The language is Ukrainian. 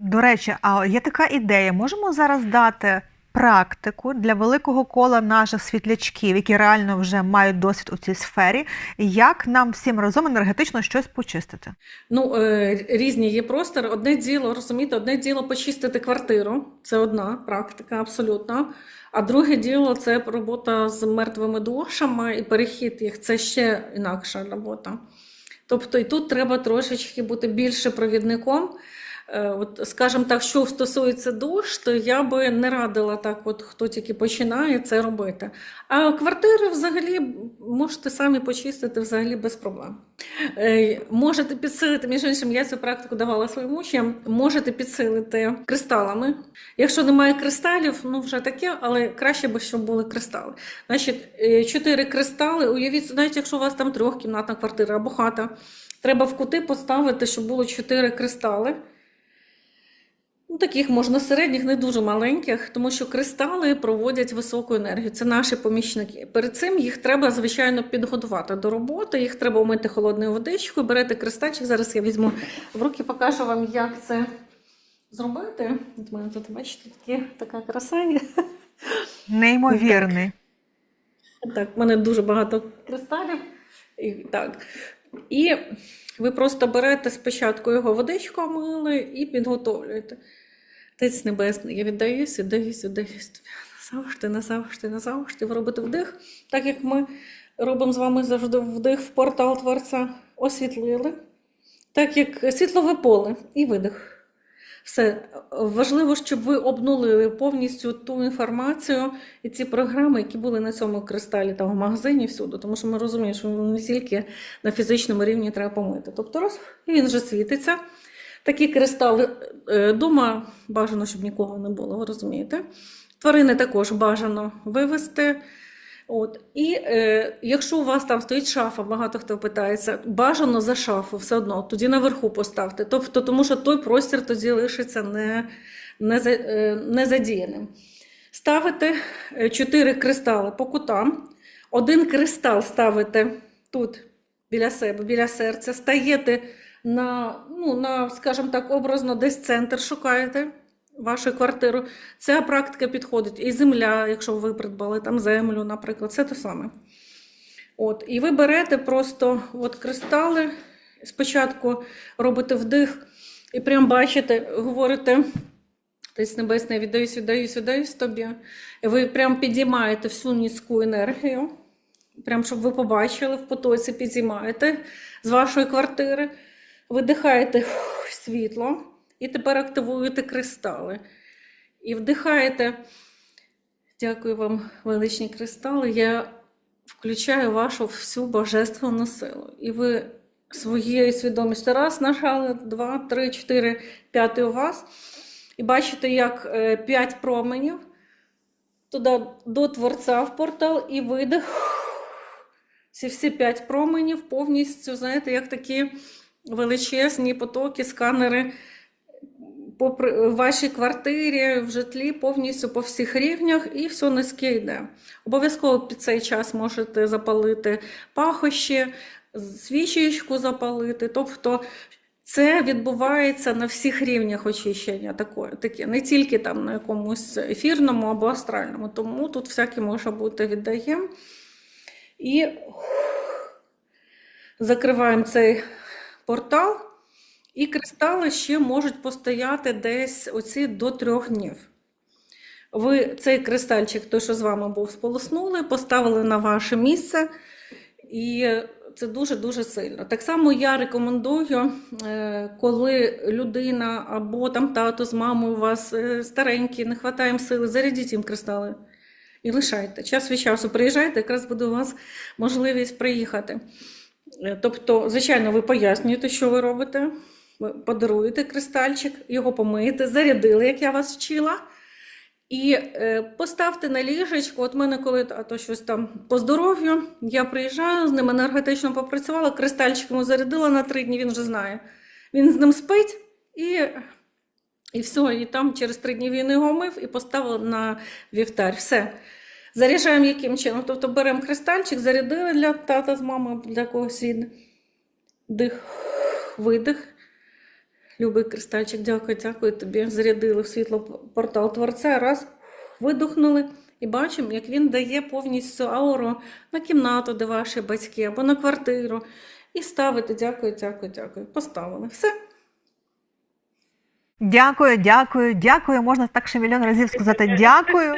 До речі, а є така ідея. Можемо зараз дати практику для великого кола наших світлячків, які реально вже мають досвід у цій сфері, як нам всім разом енергетично щось почистити? Ну, е, різні є простори. Одне діло, розумієте, одне діло почистити квартиру, це одна практика, абсолютно. А друге діло це робота з мертвими душами і перехід їх. Це ще інакша робота. Тобто, і тут треба трошечки бути більше провідником. Е, От, скажімо так, що стосується душ, то я би не радила так, от хто тільки починає це робити. А квартири взагалі можете самі почистити взагалі без проблем. Е, Можете підсилити, між іншим, я цю практику давала своїм учням, можете підсилити кристалами. Якщо немає кристалів, ну вже таке, але краще би, щоб були кристали. Значить, е, чотири кристали, уявіть, навіть якщо у вас там трьохкімнатна квартира або хата, треба в кути поставити, щоб було чотири кристали. Таких можна середніх, не дуже маленьких, тому що кристали проводять високу енергію. Це наші помічники. Перед цим їх треба, звичайно, підготувати до роботи. Їх треба умити холодною водичкою. Берете кристальчик. Зараз я візьму в руки, покажу вам, як це зробити. От у мене тут, бачите, такі, така краса є. Неймовірний. Так, в мене дуже багато кристалів. І, так. І ви просто берете спочатку його водичку омили і підготовлюєте. Отець Небесний, я віддаюсь, віддаюсь, віддаюсь тобі. Назавжди, назавжди, назавжди. Ви робите вдих, так як ми робимо з вами завжди вдих в портал Творця, освітлили, так як світлове поле і видих. Все важливо, щоб ви обнулили повністю ту інформацію і ці програми, які були на цьому кристалі та в магазині всюди, тому що ми розуміємо, що не тільки на фізичному рівні треба помити. Тобто раз, і він вже світиться. Такі кристали е, дома бажано, щоб нікого не було, ви розумієте? Тварини також бажано вивести. От. І е, якщо у вас там стоїть шафа, багато хто питається, бажано за шафу все одно, тоді наверху поставте. Тобто, тому що той простір тоді лишиться не, не, е, не задіяним. Ставите е, чотири кристали по кутам. Один кристал ставите тут біля себе, біля серця, стаєте на, ну, на, скажімо так, образно, десь центр шукаєте вашу квартиру. Ця практика підходить і земля, якщо ви придбали там землю, наприклад, це те саме. От, і ви берете просто от кристали, спочатку робите вдих, і прям бачите, говорите. Отець Небесний, я віддаюсь, віддаюсь, віддаюсь тобі. І ви прям підіймаєте всю низьку енергію, прям щоб ви побачили, в потоці підіймаєте з вашої квартири, видихаєте світло і тепер активуєте кристали. І вдихаєте. Дякую вам, величні кристали. Я включаю вашу всю божественну силу. І ви своєю свідомістю раз нажали, два, три, чотири, п'ятий у вас. І бачите, як е, п'ять променів туди до Творця в портал і видих. Ці всі п'ять променів повністю, знаєте, як такі величезні потоки, сканери по вашій квартирі, в житлі, повністю по всіх рівнях, і все низьке йде. Обов'язково під цей час можете запалити пахощі, свічечку запалити. Тобто це відбувається на всіх рівнях очищення, таке, не тільки там на якомусь ефірному або астральному. Тому тут всяке може бути віддаємо. І закриваємо цей портал. І кристали ще можуть постояти десь оці до трьох днів. Ви цей кристальчик, той, що з вами був, сполоснули, поставили на ваше місце, і це дуже-дуже сильно. Так само я рекомендую, е, коли людина або там тато з мамою у вас е, старенькі, не вистачає сили, зарядіть їм кристали і лишайте. Час від часу приїжджайте, якраз буде у вас можливість приїхати. Е, Тобто, звичайно, ви пояснюєте, що ви робите. Ви подаруєте кристальчик, його помиєте, зарядили, як я вас вчила. І е, поставте на ліжечко. От мене, коли а то щось там по здоров'ю, я приїжджаю, з ним енергетично попрацювала, кристальчик йому зарядила на три дні, він вже знає. Він з ним спить і, і все. І там через три дні він його мив і поставив на вівтар. Все. Заряджаємо яким чином? Тобто беремо кристальчик, зарядили для тата з мамою, для когось рідне. Дих, видих. Любий кристальчик, дякую, дякую тобі. Зарядили в світло портал творця. Раз, видухнули. І бачимо, як він дає повністю ауру на кімнату, де ваші батьки, або на квартиру. І ставити дякую, дякую, дякую. Поставили. Все. Дякую, дякую, дякую. Можна так ще мільйон разів сказати дякую.